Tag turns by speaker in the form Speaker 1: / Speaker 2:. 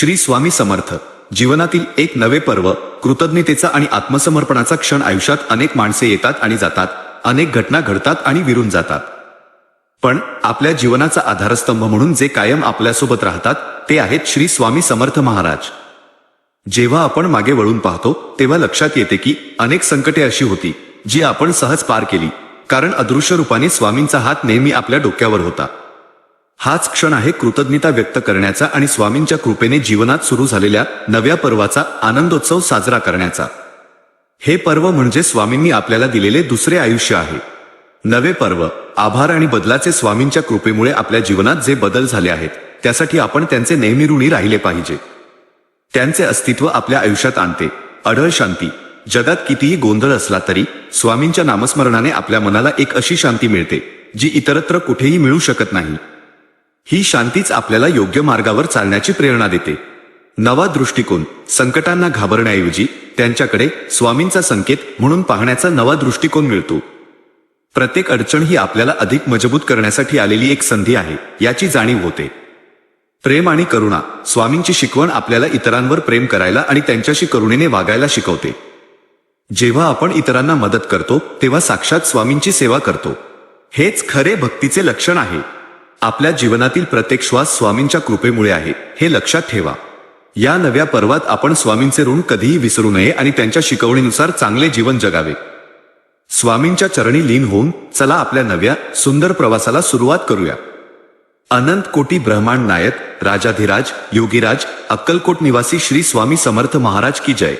Speaker 1: श्री स्वामी समर्थ. जीवनातील एक नवे पर्व कृतज्ञतेचा आणि आत्मसमर्पणाचा क्षण आयुष्यात अनेक माणसे येतात आणि जातात अनेक घटना घडतात आणि विरून जातात. पण आपल्या जीवनाचा आधारस्तंभ म्हणून जे कायम आपल्यासोबत राहतात ते आहेत श्री स्वामी समर्थ महाराज. जेव्हा आपण मागे वळून पाहतो तेव्हा लक्षात येते की अनेक संकटे अशी होती जी आपण सहज पार केली. कारण अदृश्य रूपाने स्वामींचा हात नेहमी आपल्या डोक्यावर होता. हाच क्षण आहे कृतज्ञता व्यक्त करण्याचा आणि स्वामींच्या कृपेने जीवनात सुरू झालेल्या नव्या पर्वाचा आनंदोत्सव साजरा करण्याचा. हे पर्व म्हणजे स्वामींनी आपल्याला दिलेले दुसरे आयुष्य आहे. नवे पर्व आभार आणि बदलाचे स्वामींच्या कृपेमुळे आपल्या जीवनात जे बदल झाले आहेत त्यासाठी आपण त्यांचे नेहमी ऋणी राहिले पाहिजे. त्यांचे अस्तित्व आपल्या आयुष्यात आणते. अढळ शांती जगात कितीही गोंधळ असला तरी स्वामींच्या नामस्मरणाने आपल्या मनाला एक अशी शांती मिळते जी इतरत्र कुठेही मिळू शकत नाही. ही शांतीच आपल्याला योग्य मार्गावर चालण्याची प्रेरणा देते. नवा दृष्टिकोन संकटांना घाबरण्याऐवजी त्यांच्याकडे स्वामींचा संकेत म्हणून पाहण्याचा नवा दृष्टिकोन मिळतो. प्रत्येक अडचण ही आपल्याला अधिक मजबूत करण्यासाठी आलेली एक संधी आहे याची जाणीव होते. प्रेम आणि करुणा स्वामींची शिकवण आपल्याला इतरांवर प्रेम करायला आणि त्यांच्याशी करुणेने वागायला शिकवते. जेव्हा आपण इतरांना मदत करतो तेव्हा साक्षात स्वामींची सेवा करतो. हेच खरे भक्तीचे लक्षण आहे. आपल्या जीवनातील प्रत्येक श्वास स्वामींच्या कृपेमुळे आहे. हे लक्षात ठेवा. या नव्या पर्वात आपण स्वामींचे ऋण कधीही विसरू नये आणि त्यांच्या शिकवणीनुसार चांगले जीवन जगावे. स्वामींच्या चरणी लीन होऊन चला आपल्या नव्या सुंदर प्रवासाला सुरुवात करूया. अनंत कोटी ब्रह्मांड नायक राजाधिराज योगीराज अक्कलकोट निवासी श्री स्वामी समर्थ महाराज की जय.